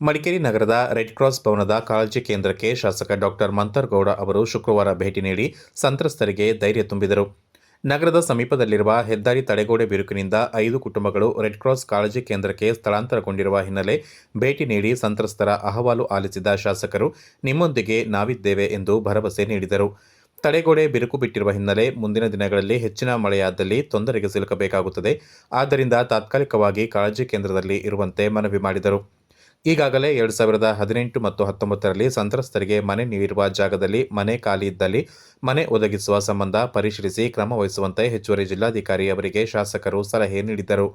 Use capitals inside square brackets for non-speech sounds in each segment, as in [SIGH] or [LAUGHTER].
ಮಡಿಕೇರಿ ನಗರದ red cross ಭವನದ ಕಾಳಜಿ ಕೇಂದ್ರಕ್ಕೆ ಶಾಸಕ ಡಾಕ್ಟರ್ ಮಂತರ್ಗೌಡ ಅವರು ಶುಕ್ರವಾರ ಭೇಟಿ ನೀಡಿ ಸಂತ್ರಸ್ತರಿಗೆ ಧೈರ್ಯ ತುಂಬಿದರು. ನಗರದ ಸಮೀಪದಲ್ಲಿರುವ ಹೆದ್ದಾರಿ ತಡೆಗೋಡೆ ಬಿರುಕಿನಿಂದ ಐದು ಕುಟುಂಬಗಳು ರೆಡ್ ಕ್ರಾಸ್ ಕಾಳಜಿ ಕೇಂದ್ರಕ್ಕೆ ಸ್ಥಳಾಂತರಗೊಂಡಿರುವ ಹಿನ್ನೆಲೆ ಭೇಟಿ ನೀಡಿ ಸಂತ್ರಸ್ತರ ಅಹವಾಲು ಆಲಿಸಿದ ಶಾಸಕರು, ನಿಮ್ಮೊಂದಿಗೆ ನಾವಿದ್ದೇವೆ ಎಂದು ಭರವಸೆ ನೀಡಿದರು. ತಡೆಗೋಡೆ ಬಿರುಕು ಬಿಟ್ಟಿರುವ ಹಿನ್ನೆಲೆ ಮುಂದಿನ ದಿನಗಳಲ್ಲಿ ಹೆಚ್ಚಿನ ಮಳೆಯಾದಲ್ಲಿ ತೊಂದರೆಗೆ ಸಿಲುಕಬೇಕಾಗುತ್ತದೆ. ಆದ್ದರಿಂದ ತಾತ್ಕಾಲಿಕವಾಗಿ ಕಾಳಜಿ ಕೇಂದ್ರದಲ್ಲಿ ಇರುವಂತೆ ಮನವಿ ಮಾಡಿದರು. ಈಗಾಗಲೇ ಎರಡು ಸಾವಿರದ ಹದಿನೆಂಟು ಮತ್ತು ಹತ್ತೊಂಬತ್ತರಲ್ಲಿ ಸಂತ್ರಸ್ತರಿಗೆ ಮನೆ ನೀಡಿರುವ ಜಾಗದಲ್ಲಿ ಮನೆ ಖಾಲಿ ಇದ್ದಲ್ಲಿ ಮನೆ ಒದಗಿಸುವ ಸಂಬಂಧ ಪರಿಶೀಲಿಸಿ ಕ್ರಮ ವಹಿಸುವಂತೆ ಹೆಚ್ಚುವರಿ ಜಿಲ್ಲಾಧಿಕಾರಿ ಅವರಿಗೆ ಶಾಸಕರು ಸಲಹೆ ನೀಡಿದ್ದರು.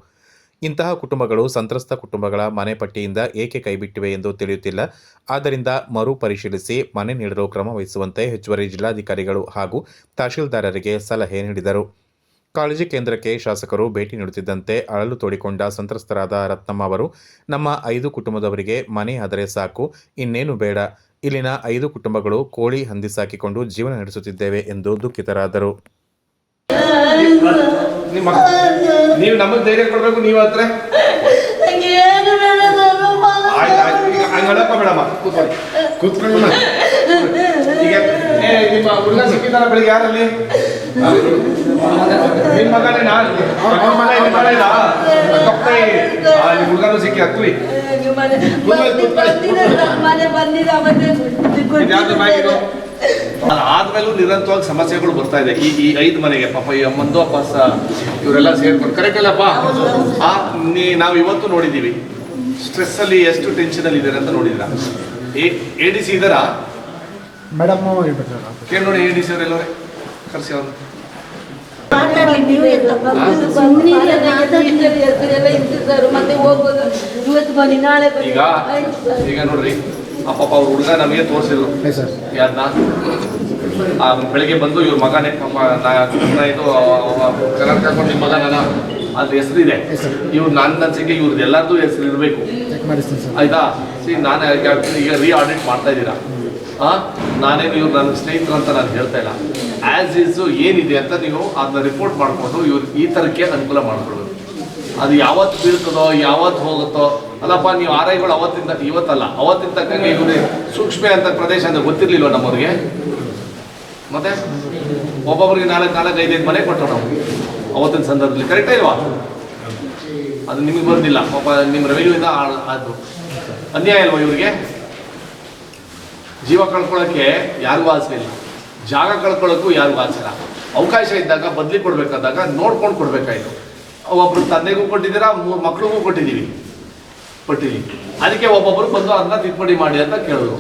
ಇಂತಹ ಕುಟುಂಬಗಳು ಸಂತ್ರಸ್ತ ಕುಟುಂಬಗಳ ಮನೆ ಪಟ್ಟಿಯಿಂದ ಏಕೆ ಕೈಬಿಟ್ಟಿವೆ ಎಂದು ತಿಳಿಯುತ್ತಿಲ್ಲ. ಆದ್ದರಿಂದ ಮರು ಪರಿಶೀಲಿಸಿ ಮನೆ ನೀಡಲು ಕ್ರಮ ವಹಿಸುವಂತೆ ಹೆಚ್ಚುವರಿ ಜಿಲ್ಲಾಧಿಕಾರಿಗಳು ಹಾಗೂ ತಹಶೀಲ್ದಾರರಿಗೆ ಸಲಹೆ ನೀಡಿದರು. ಕಾಳಜಿ ಕೇಂದ್ರಕ್ಕೆ ಶಾಸಕರು ಭೇಟಿ ನೀಡುತ್ತಿದ್ದಂತೆ ಅಳಲು ತೋಡಿಕೊಂಡ ಸಂತ್ರಸ್ತರಾದ ರತ್ನಮ್ಮ ಅವರು ನಮ್ಮ ಐದು ಕುಟುಂಬದವರಿಗೆ ಮನೆ ಆದರೆ ಸಾಕು ಇನ್ನೇನು ಬೇಡ. ಇಲ್ಲಿನ ಐದು ಕುಟುಂಬಗಳು ಕೋಳಿ ಹಂದಿ ಸಾಕಿಕೊಂಡು ಜೀವನ ನಡೆಸುತ್ತಿದ್ದೇವೆ ಎಂದು ದುಃಖಿತರಾದರು. ನೀವು ನಮಗೆ ಧೈರ್ಯ ಕೊಡಬೇಕು ನೀವು ಹತ್ರ. ಕೂತ್ಕೊಳ್ಳಿ. ಈಗ ಏ ನಿಮ್ಮ ಬೆಳಿಗ್ಗೆ ಯಾರಲ್ಲಿ? [LAUGHS] ನಿಮ್ಮ ಮಗನೇ ನಾನು ನಿಮ್ಮ ಮಗ ನಿಮ್ಮ ಮಗ ಇಲ್ಲ ಕಪ್ಪೆ ಆ, ನಿಮ್ಮ ಹುಡುಗನೂ ಸಿಕ್ಕಿ ಹತ್ವಿ ಮನೆ ಮನೆ? ಅದಾದ್ಮೇಲೂ ನಿರಂತರವಾಗಿ ಸಮಸ್ಯೆಗಳು ಬರ್ತಾ ಇದೆ. ಈ ಈ ಐದು ಮನೆಗೆ ಪಾಪ ಈ ಅಮ್ಮಂದು ಅಪ್ಪ ಇವರೆಲ್ಲ ಸೇರ್ಕೊಂಡು ಕರೆಕ್ಟ್ ಅಲ್ಲಪ್ಪ? ಆ ನೀ ನಾವು ಇವತ್ತು ನೋಡಿದ್ದೀವಿ ಸ್ಟ್ರೆಸ್ ಅಲ್ಲಿ ಎಷ್ಟು ಟೆನ್ಷನ್ ಅಲ್ಲಿ ಇದ್ದಾರೆ ಅಂತ ನೋಡಿದ್ರ? ಎ ಡಿ ಸಿ ಇದಾರ ಮೇಡಮ್ ನೋಡಿ ಎ ಡಿ ಸಿ ಅವರೆಲ್ಲವೇ ಕರ್ಸಿ ಅವ್ರು ಇರ್ತಿದ್ದಾರೆ ಮತ್ತೆ ಹೋಗೋದು ಇವತ್ತು ಬನ್ನಿ ನಾಳೆ ಬನ್ನಿ ಈಗ ಈಗ ನೋಡ್ರಿ ಆ ಪಾಪ ಅವ್ರ ಹುಡುಗ ನಮಗೆ ತೋರಿಸಿದ್ರು. ಸರ್. ಯಾರನ್ನ ಆ ಬೆಳಿಗ್ಗೆ ಬಂದು ಇವ್ರ ಮಗನೇ ಪಾಪ ಇದು ಕನ್ನಡ ಕರ್ಕೊಂಡು ನಿಮ್ಮ ಮಗನ ಅದ್ರ ಹೆಸರಿದೆ. ಇವ್ರು ನನ್ನ ಅನ್ಸಿಕೆ ಇವ್ರದ್ದು ಎಲ್ಲರದ್ದು ಹೆಸರು ಇರಬೇಕು. ಆಯ್ತಾ? ಸಿ ನಾನು ಈಗ ರೀ ಆಡಿಟ್ ಮಾಡ್ತಾ ಇದ್ದೀರಾ? ಹಾ ನಾನೇನು ಇವ್ರು ನನ್ನ ಸ್ನೇಹಿತರು ಅಂತ ನಾನು ಹೇಳ್ತಾ ಇಲ್ಲ. ಆಸ್ ಇಸ್ ಏನಿದೆ ಅಂತ ನೀವು ಅದನ್ನ ರಿಪೋರ್ಟ್ ಮಾಡಿಕೊಂಡು ಇವ್ರು ಈ ಥರಕ್ಕೆ ಅನುಕೂಲ ಮಾಡ್ಕೊಳ್ಬೇಕು. ಅದು ಯಾವತ್ತು ಬೀಳ್ತದೋ, ಯಾವತ್ತು ಹೋಗುತ್ತೋ, ಅಲ್ಲಪ್ಪ, ನೀವು ಆರೈಗಳು ಅವತ್ತಿಂದ, ಇವತ್ತಲ್ಲ, ಅವತ್ತಿನ ತಕ್ಕಂಗೆ ಇವ್ರಿಗೆ ಸೂಕ್ಷ್ಮ ಅಂತ ಪ್ರದೇಶ ಅಂತ ಗೊತ್ತಿರ್ಲಿಲ್ವ ನಮ್ಮವ್ರಿಗೆ? ಮತ್ತೆ? ಒಬ್ಬೊಬ್ರಿಗೆ ನಾಲ್ಕು ನಾಲ್ಕು ಐದೈದು ಮನೆ ಕೊಟ್ಟರು ನಾವು. ಅವತ್ತಿನ ಸಂದರ್ಭದಲ್ಲಿ. ಕರೆಕ್ಟಾ ಇಲ್ವಾ? ಅದು ನಿಮಗೆ ಬಂದಿಲ್ಲ. ಪಾಪ ನಿಮ್ಮ ಇಂದ ಅದು. ಅನ್ಯಾಯ ಅಲ್ವಾ ಇವ್ರಿಗೆ? ಜೀವ ಕಳ್ಕೊಳ್ಳೋಕ್ಕೆ ಯಾರಿಗೂ ಆಸೆ ಇಲ್ಲ. ಜಾಗ ಕಳ್ಕೊಳ್ಳೋಕ್ಕೂ ಯಾರಿಗೂ ಆಸೆ ಅವಕಾಶ ಇದ್ದಾಗ ಬದಲಿ ಕೊಡಬೇಕಾದಾಗ ನೋಡ್ಕೊಂಡು ಕೊಡಬೇಕಾಯ್ತು ಒಬ್ಬರು ತಂದೆಗೂ ಕೊಟ್ಟಿದ್ದೀರಾ, ಮೂರು ಮಕ್ಳಿಗೂ ಕೊಟ್ಟಿದ್ದೀವಿ. ಕೊಟ್ಟಿದ್ದೀವಿ. ಅದಕ್ಕೆ ಒಬ್ಬೊಬ್ಬರು ಬಂದು ಅದನ್ನ ತಿದ್ದುಪಡಿ ಮಾಡಿ ಅಂತ ಕೇಳಿದ್ರು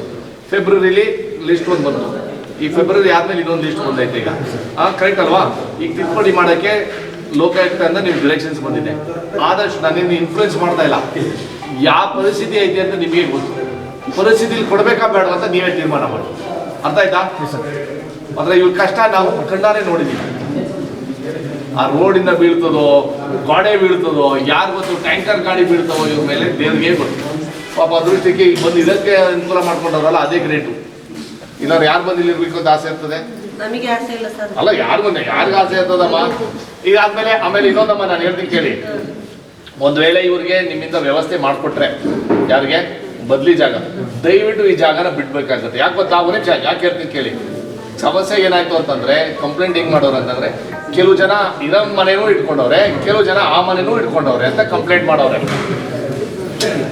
ಫೆಬ್ರವರಿಲಿ ಲಿಸ್ಟ್ ಒಂದು ಬಂತು. ಈ ಫೆಬ್ರವರಿ ಆದ್ಮೇಲೆ ಇನ್ನೊಂದು ಲಿಸ್ಟ್ ಬಂದೈತೆ ಈಗ. ಕರೆಕ್ಟ್ ಅಲ್ವಾ? ಈಗ ತಿದ್ದುಪಡಿ ಮಾಡೋಕ್ಕೆ ಲೋಕಾಯುಕ್ತ ಅಂತ ನಿಮ್ಗೆ ಡಿರೆಕ್ಷನ್ಸ್ ಬಂದಿದೆ. ಆದಷ್ಟು ನಾನೇನು ಇನ್ಫ್ಲೂಯೆನ್ಸ್ ಮಾಡ್ತಾ ಇಲ್ಲ. ಯಾವ ಪರಿಸ್ಥಿತಿ ಐತೆ ಅಂತ ನಿಮಗೆ ಗೊತ್ತು. ಪರಿಸ್ಥಿತಿಲಿ ಕೊಡಬೇಕಾ ಬೇಡ ಅಂತ ನೀವೇ ತೀರ್ಮಾನ ಮಾಡಿ. ಅರ್ಥ ಆಯ್ತಾ? ಅಂದ್ರೆ ಇವ್ರ ಕಷ್ಟ ನಾವು ಕಣ್ಣಾರೆ ನೋಡಿದ್ದೀವಿ ಆ ರೋಡಿಂದ ಬೀಳ್ತದೋ ಗೋಡೆ ಬೀಳ್ತದೋ ಯಾರು ಗೊತ್ತು ಟ್ಯಾಂಕರ್ ಗಾಡಿ ಬೀಳ್ತವೋ ಇವ್ರ ಮೇಲೆ ದೇವ್ರಿಗೆ ಗೊತ್ತು. ಪಾಪ ಅದೃಷ್ಟಕ್ಕೆ ಈಗ ಬಂದು ಇದಕ್ಕೆ ಅನುಕೂಲ ಮಾಡ್ಕೊಂಡವ್ರಲ್ಲ ಅದೇ ಗ್ರೇಟು. ಇಲ್ಲಾರು ಯಾರು ಬಂದು ಇಲ್ಲಿ ಇರ್ಬೇಕು ಅಂತ ಆಸೆ ಇರ್ತದೆ? ನಮಗೆ ಆಸೆ ಇಲ್ಲ ಸರ್. ಅಲ್ಲ ಯಾರು ಬಂದೆ ಯಾರಿಗ ಆಸೆ ಇರ್ತದಮ್ಮ ಈಗ ಆದ್ಮೇಲೆ ಆಮೇಲೆ ಇನ್ನೊಂದಮ್ಮ ನಾನು ಹೇಳ್ತೀನಿ ಕೇಳಿ. ಒಂದ್ ವೇಳೆ ಇವ್ರಿಗೆ ನಿಮ್ಮಿಂದ ವ್ಯವಸ್ಥೆ ಮಾಡಿಕೊಟ್ರೆ ಯಾರಿಗೆ? ಬದ್ಲಿ ಜಾಗ. ದಯವಿಟ್ಟು ಈ ಜಾಗನ ಬಿಡ್ಬೇಕಾಗತ್ತೆ. ಯಾಕೆ ಗೊತ್ತಾ? ಅವನೇ ಜಾಗ. ಯಾಕೆ ಹೇಳ್ತೀನಿ ಕೇಳಿ. ಸಮಸ್ಯೆ ಏನಾಯ್ತು ಅಂತಂದ್ರೆ ಕಂಪ್ಲೇಂಟ್ ಹೆಂಗ್ ಮಾಡೋರು ಅಂತಂದ್ರೆ, ಕೆಲವು ಜನ ಇರೋ ಮನೆನೂ ಇಟ್ಕೊಂಡವ್ರೆ, ಕೆಲವು ಜನ ಆ ಮನೆನೂ ಇಟ್ಕೊಂಡವ್ರೆ ಅಂತ ಕಂಪ್ಲೇಂಟ್ ಮಾಡೋರೆ.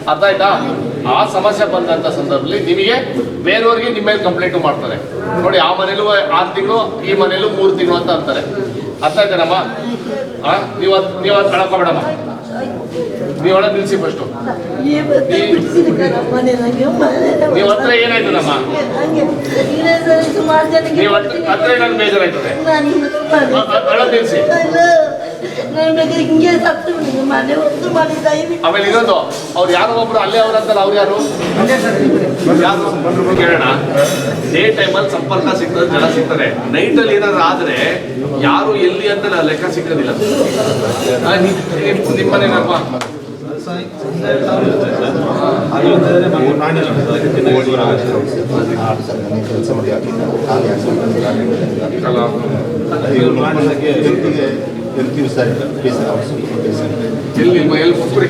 ಅರ್ಥ ಆಯ್ತಾ? ಆ ಸಮಸ್ಯೆ ಬಂದಂತ ಸಂದರ್ಭದಲ್ಲಿ ನಿಮಗೆ ಬೇರೆಯವ್ರಿಗೆ ನಿಮ್ಮ ಮೇಲೆ ಕಂಪ್ಲೇಂಟ್ ಮಾಡ್ತಾರೆ. ನೋಡಿ, ಆ ಮನೇಲೂ ಆರು ತಿಂಗಳು, ಈ ಮನೇಲೂ ಮೂರು ತಿಂಗಳು ಅಂತ ಅಂತಾರೆ. ಅರ್ಥ ಆಯ್ತಾನಮ್ಮ ನೀವ್ ನೀವು ಅದ್- ಕಳ್ಕೊಬೇಡಮ್ಮ ನೀವು ಒಳಗೆ ನಿಲ್ಸಿ ಫಸ್ಟು ನೀವು ಹತ್ರ ಏನಾಯ್ತದಮ್ಮ ನೀವು ಹತ್ರ ಏನಾದ್ರು ಬೇಜಾರಾಯ್ತದೆ? ಅಳೋದ್ ನಿಲ್ಸಿ. ಆಮೇಲೆ ಇನ್ನೊಂದು ಅವ್ರು ಯಾರೋ ಒಬ್ರು ಅಲ್ಲೇ ಅವ್ರಂತಲ್ಲ ಅವ್ರು ಯಾರು? ಯಾರು? ಕೇಳೋಣ. ಡೇ ಟೈಮಲ್ಲಿ ಸಂಪರ್ಕ ಸಿಗ್ತದೆ ಜನ ಸಿಗ್ತಾರೆ. ನೈಟಲ್ಲಿ ಏನಾದ್ರು ಆದ್ರೆ ಯಾರು ಎಲ್ಲಿ ಅಂತ ನಾ ಲೆಕ್ಕ ಸಿಕ್ಕೋದಿಲ್ಲ ಆ, ನಿಮ್- ನಿಮ್ಮನೇನಪ್ಪ ಇರ್ತೀವಿ ಸರ್ ಎಲ್ಲಿ ಎಲ್ಲಿ ಕೂತ್ಕೊಡಿ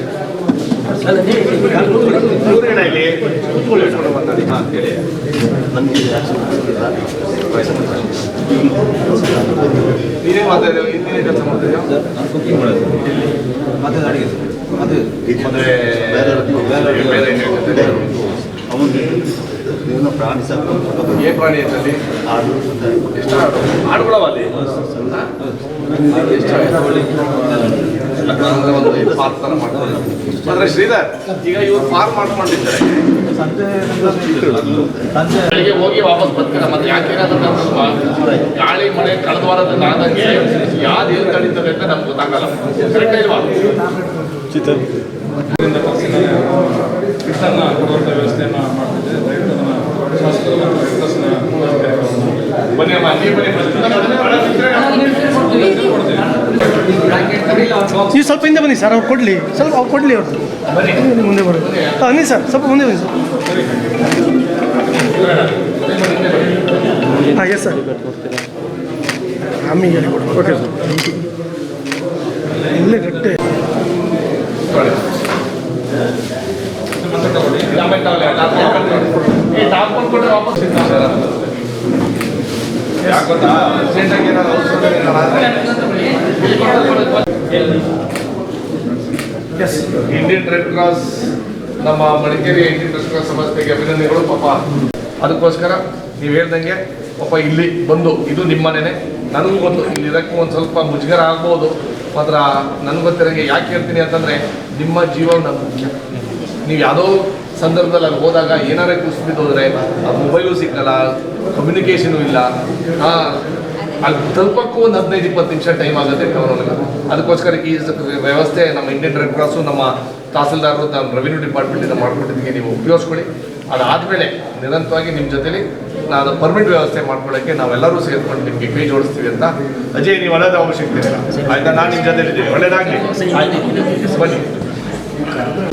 ನೀನೇ ಮಾತಾಡಿದ್ರೆ ಇನ್ನೇನೇ ಕೆಲಸ ಮತ್ತೆ ಅಡಿಗೆ ಅದು ಮದುವೆ ಬೇರೆ ಏನ್ ಹೇಳ್ತಿದ್ದೆ? ಅವನು ಏನೋ ಪ್ರಾಣಿ ಸಾಕು ಏನ್ ಪ್ರಾಣಿ ಅಂತಲ್ಲಿ ಆಡು ಅಂತ ಎಷ್ಟು ಆಡು ಆಡುಗಳವ ಅಲ್ಲಿ ಎಷ್ಟು ತರ ಮಾಡ್ತಾರೆ. ಶ್ರೀಧರ್ ಈಗ ಇವ್ರು ಪಾರ್ಕ್ ಮಾಡ್ಕೊಂಡಿದ್ದಾರೆ ಬೆಳಿಗ್ಗೆ ಹೋಗಿ ವಾಪಸ್ ಬರ್ತಾರೆ? ಮತ್ತೆ ಯಾಕೆ ಗಾಳಿ ಮಳೆ ಕಳೆದ ವಾರದಿಂದ ಆದಂಗೆ ಯಾವ್ದು ಏನು ತಡೀತದೆ ಅಂತ ನಮ್ಗೆ ಗೊತ್ತಾಗಲ್ಲ. ಕರೆಕ್ಟ್ ಇಲ್ವಾ? ಕಿಟ್ಟನ್ನು ಕೊಡುವಂಥ ವ್ಯವಸ್ಥೆಯನ್ನು ಮಾಡ್ತಿದ್ದೆ. ದಯವಿಟ್ಟು ಅದನ್ನು ಶಾಸಕರು ಮತ್ತು ರೆಡ್ಕ್ರಾಸ್ನ ಬನ್ನಿ ಅಮ್ಮ ನೀವು ಬನ್ನಿ ನೀವು ಸ್ವಲ್ಪ ಹಿಂದೆ ಬನ್ನಿ ಸರ್ ಅವ್ರು ಕೊಡಲಿ. ಸ್ವಲ್ಪ ಅವ್ರು ಕೊಡಲಿ ಅವ್ರು. ಮುಂದೆ ಬನ್ನಿ ಹಾಂ ಬನ್ನಿ ಸರ್ ಸ್ವಲ್ಪ ಮುಂದೆ ಬನ್ನಿ ಸರ್. ಹಾಂ ಎಸ್ ಸರ್ ಆಮೇಲೆ ಓಕೆ ಸರ್ ಇಲ್ಲೇ ಗಟ್ಟೆ. ಏ, ಟಾಪ್ ಮಾಡ್ಕೊಂಡ್ರೆ ವಾಪಸ್ ಇರ್ತಾರೆ. ಯಾಕ್ ಗೊತ್ತಾ? urgent ಆಗಿ ಏನಾದ್ರು ಔಷಧ ಏನಾದ್ರು ಆದ್ರೆ ಇಲ್ಲಿ ಕೊಡೋದು ಎಸ್ ಇಂಡಿಯನ್ ರೆಡ್ ಕ್ರಾಸ್ ನಮ್ಮ ಮಡಿಕೇರಿ ಇಂಡಿಯನ್ ರೆಡ್ ಕ್ರಾಸ್ ಸಂಸ್ಥೆಗೆ ಅಭಿನಂದನೆಗಳು ಪಾಪ. ಅದಕ್ಕೋಸ್ಕರ ನೀವು ಹೇಳ್ದಂಗೆ ಪಾಪ ಇಲ್ಲಿ ಬಂದು ಇದು ನಿಮ್ಮ ಮನೆನೇ ನನಗೂ ಗೊತ್ತು ಇಲ್ಲಿ ಇದಕ್ಕೂ ಒಂದು ಸ್ವಲ್ಪ ಮುಜುಗರ ಆಗ್ಬೋದು. ಮಾತ್ರ ನನಗೆ ಗೊತ್ತಿರೋಂಗೆ ಯಾಕೆ ಹೇಳ್ತೀನಿ ಅಂತಂದರೆ ನಿಮ್ಮ ಜೀವನ ಮುಖ್ಯ. ನೀವು ಯಾವುದೋ ಸಂದರ್ಭದಲ್ಲಿ ಅಲ್ಲಿ ಹೋದಾಗ ಏನಾರೇ ಕುಸಿದು ಹೋದರೆ ಆ ಮೊಬೈಲು ಸಿಕ್ಕಲ್ಲ ಕಮ್ಯುನಿಕೇಷನು ಇಲ್ಲ. ಹಾಂ ಅಲ್ಲಿ ತಲುಪಕ್ಕೂ ಒಂದು ಹದಿನೈದು ಇಪ್ಪತ್ತು ನಿಮಿಷ ಟೈಮ್ ಆಗುತ್ತೆ ಟೌನೊಳಗೆ ಅದಕ್ಕೋಸ್ಕರ ಈ ವ್ಯವಸ್ಥೆ ನಮ್ಮ ಇಂಡಿಯನ್ ರೆಡ್ ಕ್ರಾಸು ನಮ್ಮ ತಹಸೀಲ್ದಾರರು ನಮ್ಮ ರೆವಿನ್ಯೂ ಡಿಪಾರ್ಟ್ಮೆಂಟಿಂದ ಮಾಡ್ಕೊಟ್ಟಿದ್ದಕ್ಕೆ ನೀವು ಉಪಯೋಗಿಸ್ಕೊಳ್ಳಿ. ಅದಾದಮೇಲೆ ನಿರಂತರವಾಗಿ ನಿಮ್ಮ ಜೊತೆಲಿ ನಾನು ಪರ್ಮಿಟ್ ವ್ಯವಸ್ಥೆ ಮಾಡ್ಕೊಳ್ಳೋಕ್ಕೆ ನಾವೆಲ್ಲರೂ ಸೇರ್ಕೊಂಡು ನಿಮಗೆ ಕೈ ಜೋಡಿಸ್ತೀವಿ ಅಂತ. ಅಜಯ್ ನೀವು ಒಳ್ಳೆಯದು ಅವಶ್ಯಕತೆ ಇಲ್ಲ ಆಯ್ತಾ? ನಾನು ನಿಮ್ಮ ಜೊತೆಲಿದ್ದೀನಿ. ಒಳ್ಳೆಯದಾಗಲಿ ಒಳ್ಳೇದಾಗಲಿ ಆಯ್ತು. ಬನ್ನಿ.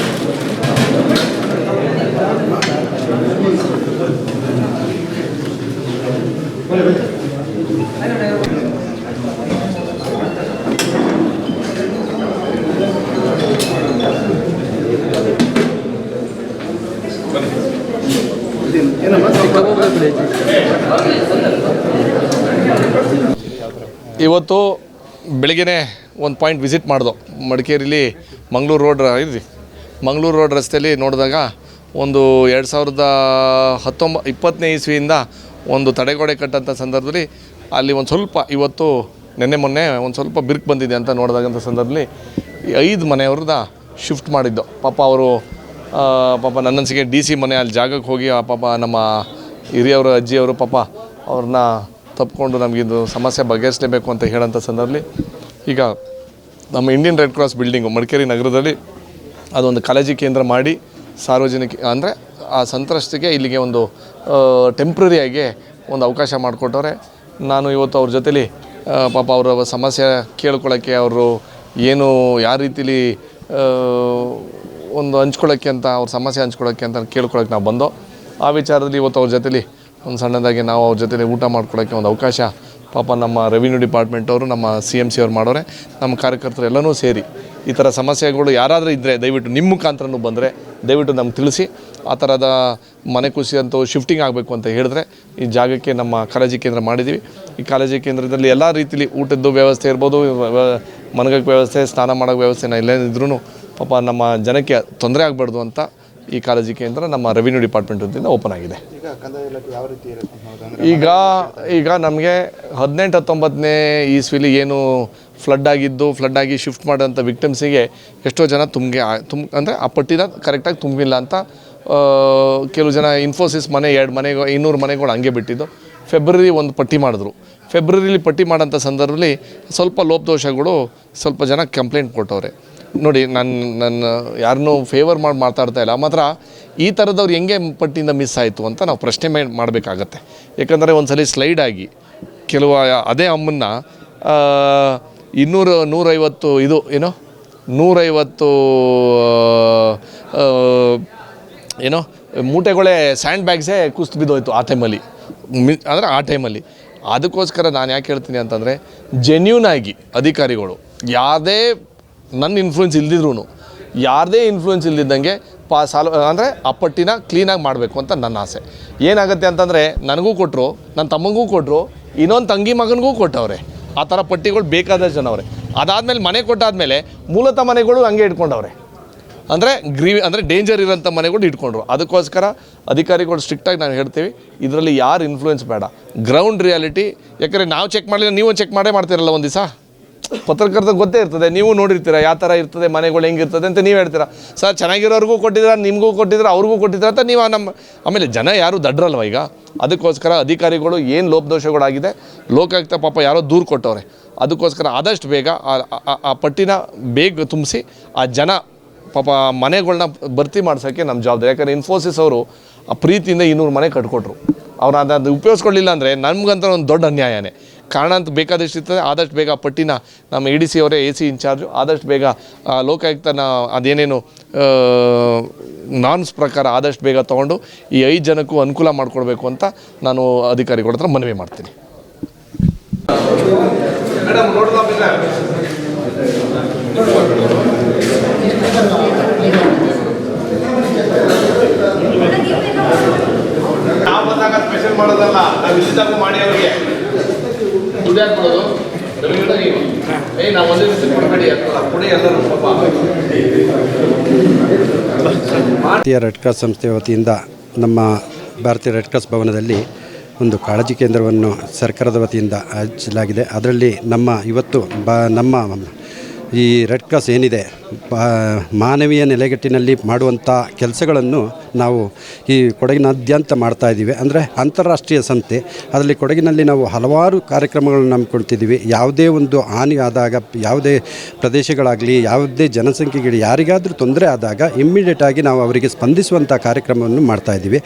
ಇವತ್ತು ಬೆಳಿಗ್ಗೆ ಒಂದು ಪಾಯಿಂಟ್ ವಿಸಿಟ್ ಮಾಡಿದೋ ಮಡಿಕೇರಿಲಿ ಮಂಗಳೂರು ರೋಡ್ ಇದ್ವಿ ಮಂಗಳೂರು ರೋಡ್ ರಸ್ತೆಯಲ್ಲಿ ನೋಡಿದಾಗ ಒಂದು ಎರಡು ಸಾವಿರದ ಹತ್ತೊಂಬ ಇಪ್ಪತ್ತನೇ ಇಸ್ವಿಯಿಂದ ಒಂದು ತಡೆಗೋಡೆ ಕಟ್ಟಂಥ ಸಂದರ್ಭದಲ್ಲಿ ಅಲ್ಲಿ ಒಂದು ಸ್ವಲ್ಪ ಇವತ್ತು ನೆನ್ನೆ ಮೊನ್ನೆ ಒಂದು ಸ್ವಲ್ಪ ಬಿರುಕು ಬಂದಿದೆ ಅಂತ ನೋಡಿದಾಗಂಥ ಸಂದರ್ಭದಲ್ಲಿ ಐದು ಮನೆಯವ್ರನ್ನ ಶಿಫ್ಟ್ ಮಾಡಿದ್ದು. ಪಾಪ ಅವರು ಪಾಪ ನನ್ನನ್ಸಿಗೆ ಡಿ ಸಿ ಮನೆ ಅಲ್ಲಿ ಜಾಗಕ್ಕೆ ಹೋಗಿ ಆ ಪಾಪ ನಮ್ಮ ಹಿರಿಯವರು, ಅಜ್ಜಿಯವರು ಪಾಪ ಅವ್ರನ್ನ ತಪ್ಪಿಕೊಂಡು ನಮಗಿದು ಸಮಸ್ಯೆ ಬಗೆಹರಿಸಲೇಬೇಕು ಅಂತ ಹೇಳೋಂಥ ಸಂದರ್ಭದಲ್ಲಿ ಈಗ ನಮ್ಮ Indian Red Cross building Madikeri ನಗರದಲ್ಲಿ ಅದೊಂದು ಕಾಳಜಿ ಕೇಂದ್ರ ಮಾಡಿ ಸಾರ್ವಜನಿಕ, ಅಂದರೆ ಆ ಸಂತ್ರಸ್ತಿಗೆ ಇಲ್ಲಿಗೆ ಒಂದು ಟೆಂಪ್ರರಿಯಾಗಿ ಒಂದು ಅವಕಾಶ ಮಾಡಿಕೊಟ್ಟವ್ರೆ. ನಾನು ಇವತ್ತು ಅವ್ರ ಜೊತೇಲಿ ಪಾಪ ಅವರ ಸಮಸ್ಯೆ ಕೇಳ್ಕೊಳ್ಳೋಕ್ಕೆ ಅವರು ಏನು ಯಾವ ರೀತಿಲಿ ಒಂದು ಹಂಚ್ಕೊಳ್ಳೋಕ್ಕೆ ಅಂತ, ಅವ್ರ ಸಮಸ್ಯೆ ಹಂಚ್ಕೊಳ್ಳೋಕ್ಕೆ ಅಂತ ಕೇಳ್ಕೊಳ್ಳೋಕ್ಕೆ ನಾವು ಬಂದೋ, ಆ ವಿಚಾರದಲ್ಲಿ ಇವತ್ತು ಅವ್ರ ಜೊತೇಲಿ ಒಂದು ಸಣ್ಣದಾಗಿ ನಾವು ಅವ್ರ ಜೊತೆಲಿ ಊಟ ಮಾಡ್ಕೊಳ್ಳೋಕ್ಕೆ ಒಂದು ಅವಕಾಶ ಪಾಪ ನಮ್ಮ ರೆವಿನ್ಯೂ ಡಿಪಾರ್ಟ್ಮೆಂಟ್ ಅವರು, ನಮ್ಮ ಸಿ ಎಂ ಸಿ ಅವ್ರು ಮಾಡೋರೆ. ನಮ್ಮ ಕಾರ್ಯಕರ್ತರು ಎಲ್ಲನೂ ಸೇರಿ ಈ ಥರ ಸಮಸ್ಯೆಗಳು ಯಾರಾದರೂ ಇದ್ದರೆ ದಯವಿಟ್ಟು ನಿಮ್ಮ ಮುಖಾಂತರನೂ ಬಂದರೆ ದಯವಿಟ್ಟು ನಮ್ಗೆ ತಿಳಿಸಿ. ಆ ಥರದ ಮನೆ ಖುಷಿ ಶಿಫ್ಟಿಂಗ್ ಆಗಬೇಕು ಅಂತ ಹೇಳಿದ್ರೆ ಈ ಜಾಗಕ್ಕೆ ನಮ್ಮ ಕಾಲೇಜಿ ಕೇಂದ್ರ ಮಾಡಿದ್ದೀವಿ. ಈ ಕಾಲೇಜಿ ಕೇಂದ್ರದಲ್ಲಿ ಎಲ್ಲ ರೀತಿಲಿ ಊಟದ್ದು ವ್ಯವಸ್ಥೆ ಇರ್ಬೋದು ಮನಗಕ್ಕೆ ವ್ಯವಸ್ಥೆ ಸ್ನಾನ ಮಾಡೋಕ್ಕೆ ವ್ಯವಸ್ಥೆನ ಇಲ್ಲೇನಿದ್ರೂ ಪಾಪ ನಮ್ಮ ಜನಕ್ಕೆ ತೊಂದರೆ ಆಗಬಾರ್ದು ಅಂತ ಈ ಕಾಳಜಿ ಕೇಂದ್ರ ನಮ್ಮ ರೆವಿನ್ಯೂ ಡಿಪಾರ್ಟ್ಮೆಂಟ್ ವತಿಯಿಂದ ಓಪನ್ ಆಗಿದೆ. ಈಗ ಈಗ ಈಗ ನಮಗೆ ಹದಿನೆಂಟು ಹತ್ತೊಂಬತ್ತನೇ ಈಸ್ವಿಲಿ ಏನು ಫ್ಲಡ್ ಆಗಿದ್ದು ಫ್ಲಡ್ ಆಗಿ ಶಿಫ್ಟ್ ಮಾಡೋಂಥ ವಿಕ್ಟಿಮ್ಸಿಗೆ ಎಷ್ಟೋ ಜನ ತುಂಬಿಗೆ ತುಂಬ ಅಂದರೆ ಆ ಪಟ್ಟಿನ ಕರೆಕ್ಟಾಗಿ ತುಂಬಿಲ್ಲ ಅಂತ ಕೆಲವು ಜನ ಇನ್ಫೋಸಿಸ್ ಮನೆ ಎರಡು ಮನೆಗೆ ಇನ್ನೂರು ಮನೆಗಳು ಹಂಗೆ ಬಿಟ್ಟಿದ್ದು. ಫೆಬ್ರವರಿ ಒಂದು ಪಟ್ಟಿ ಮಾಡಿದ್ರು. ಫೆಬ್ರವರಿಲಿ ಪಟ್ಟಿ ಮಾಡೋಂಥ ಸಂದರ್ಭದಲ್ಲಿ ಸ್ವಲ್ಪ ಲೋಪದೋಷಗಳು ಸ್ವಲ್ಪ ಜನ ಕಂಪ್ಲೇಂಟ್ ಕೊಟ್ಟವ್ರೆ. ನೋಡಿ, ನಾನು ನನ್ನ ಯಾರನ್ನೂ ಫೇವರ್ ಮಾಡಿ, ಮಾತಾಡ್ತಾ ಇಲ್ಲ. ಮಾತ್ರ ಈ ಥರದವ್ರು ಹೆಂಗೆ ಪಟ್ಟಿಯಿಂದ ಮಿಸ್ ಆಯಿತು ಅಂತ ನಾವು ಪ್ರಶ್ನೆ ಮಾಡಬೇಕಾಗತ್ತೆ. ಯಾಕಂದರೆ ಒಂದು ಸಲ ಸ್ಲೈಡ್ ಆಗಿ ಕೆಲವು ಅದೇ ಅಮ್ಮನ್ನ ಇನ್ನೂರು ನೂರೈವತ್ತು ಇದು, ಏನೋ? ನೂರೈವತ್ತು ಏನೋ, ಮೂಟೆಗಳೇ ಸ್ಯಾಂಡ್ ಬ್ಯಾಗ್ಸೇ ಕುಸ್ತು ಬಿದ್ದೋಯ್ತು ಆ ಟೈಮಲ್ಲಿ. ಮಿ, ಅಂದರೆ ಆ ಟೈಮಲ್ಲಿ. ಅದಕ್ಕೋಸ್ಕರ ನಾನು ಯಾಕೆ ಹೇಳ್ತೀನಿ ಅಂತಂದರೆ ಜೆನ್ಯೂನ್ ಆಗಿ ಅಧಿಕಾರಿಗಳು ಯಾವುದೇ ನನ್ನ ಇನ್ಫ್ಲೂಯೆನ್ಸ್ ಇಲ್ದಿದ್ರು ಯಾರದೇ ಇನ್ಫ್ಲೂಯೆನ್ಸ್ ಇಲ್ದಿದ್ದಂಗೆ ಪಾ, ಸಾಲ, ಅಂದರೆ ಆ ಪಟ್ಟಿನ ಕ್ಲೀನಾಗಿ ಮಾಡಬೇಕು ಅಂತ ನನ್ನ ಆಸೆ. ಏನಾಗುತ್ತೆ ಅಂತಂದರೆ, ನನಗೂ ಕೊಟ್ಟರು ನನ್ನ ತಮ್ಮಂಗೂ ಕೊಟ್ಟರು ಇನ್ನೊಂದು ತಂಗಿ ಮಗನಿಗೂ ಕೊಟ್ಟವ್ರೆ. ಆ ಥರ ಪಟ್ಟಿಗಳು ಬೇಕಾದಷ್ಟು ಜನ ಅದಾದಮೇಲೆ ಮನೆ ಕೊಟ್ಟಾದಮೇಲೆ ಮೂಲತಃ ಮನೆಗಳು ಹಂಗೆ ಇಟ್ಕೊಂಡವ್ರೆ. ಅಂದರೆ ಗ್ರೀ ಅಂದರೆ ಡೇಂಜರ್ ಇರೋಂಥ ಮನೆಗಳು ಇಟ್ಕೊಂಡ್ರು. ಅದಕ್ಕೋಸ್ಕರ ಅಧಿಕಾರಿಗಳು ಸ್ಟ್ರಿಕ್ಟಾಗಿ ನಾವು ಹೇಳ್ತೀವಿ, ಇದರಲ್ಲಿ ಯಾರು ಇನ್ಫ್ಲೂಯೆನ್ಸ್ ಬೇಡ. ಗ್ರೌಂಡ್ ರಿಯಾಲಿಟಿ ಯಾಕಂದರೆ ನಾವು ಚೆಕ್ ಮಾಡಲಿಲ್ಲ, ನೀವು ಚೆಕ್ ಮಾಡೇ ಮಾಡ್ತೀರಲ್ಲ ಒಂದು ದಿವಸ. ಪತ್ರಕರ್ತ ಗೊತ್ತೇ ಇರ್ತದೆ, ನೀವು ನೋಡಿರ್ತೀರ, ಯಾವ ಥರ ಇರ್ತದೆ, ಮನೆಗಳು ಹೆಂಗಿರ್ತದೆ ಅಂತ ನೀವು ಹೇಳ್ತೀರಾ. ಸರ್, ಚೆನ್ನಾಗಿರೋರಿಗೂ ಕೊಟ್ಟಿದ್ದೀರಾ, ನಿಮಗೂ ಕೊಟ್ಟಿದ್ರೆ ಅವ್ರಿಗೂ ಕೊಟ್ಟಿದ್ದೀರಾ ಅಂತ ನೀವು ನಮ್ಮ ಆಮೇಲೆ ಜನ ಯಾರು ದಡ್ರಲ್ವ ಈಗ? ಅದಕ್ಕೋಸ್ಕರ ಅಧಿಕಾರಿಗಳು ಏನು ಲೋಪದೋಷಗಳಾಗಿದೆ, ಲೋಕಾಯುಕ್ತ ಪಾಪ ಯಾರೋ ದೂರು ಕೊಟ್ಟವ್ರೆ. ಅದಕ್ಕೋಸ್ಕರ ಆದಷ್ಟು ಬೇಗ ಆ ಪಟ್ಟಿನ ಬೇಗ ತುಂಬಿಸಿ, ಆ ಜನ ಪಾಪ ಮನೆಗಳನ್ನ ಭರ್ತಿ ಮಾಡ್ಸೋಕ್ಕೆ ನಮ್ಮ ಜವಾಬ್ದಾರಿ. ಯಾಕಂದರೆ ಇನ್ಫೋಸಿಸ್ ಅವರು ಆ ಪ್ರೀತಿಯಿಂದ ಇನ್ನೂರು ಮನೆ ಕಟ್ಕೊಟ್ರು. ಅವ್ರು ಅದನ್ನು ಉಪಯೋಗಿಸ್ಕೊಳ್ಳಿಲ್ಲ ಅಂದರೆ ನಮಗಂತ ಒಂದು ದೊಡ್ಡ ಅನ್ಯಾಯನೇ. ಕಾರಣ ಅಂತ ಬೇಕಾದಷ್ಟು ಇರ್ತದೆ, ಆದಷ್ಟು ಬೇಗ ಪಟ್ಟಿನ ನಮ್ಮ ಇ ಡಿ ಸಿ ಅವರೇ ಎ ಸಿ ಇನ್ಚಾರ್ಜು ಆದಷ್ಟು ಬೇಗ ಲೋಕಾಯುಕ್ತನ ಅದೇನೇನು ನಾನ್ಸ್ ಪ್ರಕಾರ ಆದಷ್ಟು ಬೇಗ ತೊಗೊಂಡು ಈ ಐದು ಜನಕ್ಕೂ ಅನುಕೂಲ ಮಾಡಿಕೊಡ್ಬೇಕು ಅಂತ ನಾನು ಅಧಿಕಾರಿಗಳ ಹತ್ರ ಮನವಿ ಮಾಡ್ತೀನಿ ಮೇಡಮ್ ನೋಡೋದಿಲ್ಲ ನಾವು ಬಂದಾಗ ಸ್ಪೆಷಲ್ ಮಾಡೋದಲ್ಲ. ನಾವು ಇಲ್ಲಿದ್ದಾಗೂ ಮಾಡಿ ಅವ್ರಿಗೆ. ದುಡ್ಡು ಯಾಕೆ ಕೊಡೋದು? ಏಯ್ ನಾವು ಒಂದೇ ದಿವಸ ಕೊಡಬೇಡಿ ಕೊಡಿ ಎಲ್ಲರೂ ಪಾಪ. ಭಾರತೀಯ ರೆಡ್ ಕ್ರಾಸ್ ಸಂಸ್ಥೆಯ ವತಿಯಿಂದ ನಮ್ಮ ಭಾರತೀಯ ರೆಡ್ ಕ್ರಾಸ್ ಭವನದಲ್ಲಿ ಒಂದು ಕಾಳಜಿ ಕೇಂದ್ರವನ್ನು ಸರ್ಕಾರದ ವತಿಯಿಂದ ಹಚ್ಚಲಾಗಿದೆ ಅದರಲ್ಲಿ ನಮ್ಮ ಇವತ್ತು ಬ ನಮ್ಮ ಈ ರೆಡ್ ಕ್ರಾಸ್ ಏನಿದೆ ಮಾನವೀಯ ನೆಲೆಗಟ್ಟಿನಲ್ಲಿ ಮಾಡುವಂಥ ಕೆಲಸಗಳನ್ನು ನಾವು ಈ ಕೊಡಗಿನಾದ್ಯಂತ ಮಾಡ್ತಾ ಇದ್ದೀವಿ. ಅಂದರೆ ಅಂತಾರಾಷ್ಟ್ರೀಯ ಸಂತೆ. ಅದರಲ್ಲಿ ಕೊಡಗಿನಲ್ಲಿ ನಾವು ಹಲವಾರು ಕಾರ್ಯಕ್ರಮಗಳನ್ನು ನಂಬ್ಕೊಳ್ತಿದ್ದೀವಿ ಯಾವುದೇ ಒಂದು ಹಾನಿ ಆದಾಗ, ಯಾವುದೇ ಪ್ರದೇಶಗಳಾಗಲಿ, ಯಾವುದೇ ಜನಸಂಖ್ಯೆಗಳು ಯಾರಿಗಾದರೂ ತೊಂದರೆ ಆದಾಗ ಇಮ್ಮಿಡಿಯೇಟಾಗಿ ನಾವು ಅವರಿಗೆ ಸ್ಪಂದಿಸುವಂಥ ಕಾರ್ಯಕ್ರಮವನ್ನು ಮಾಡ್ತಾ ಇದ್ದೀವಿ.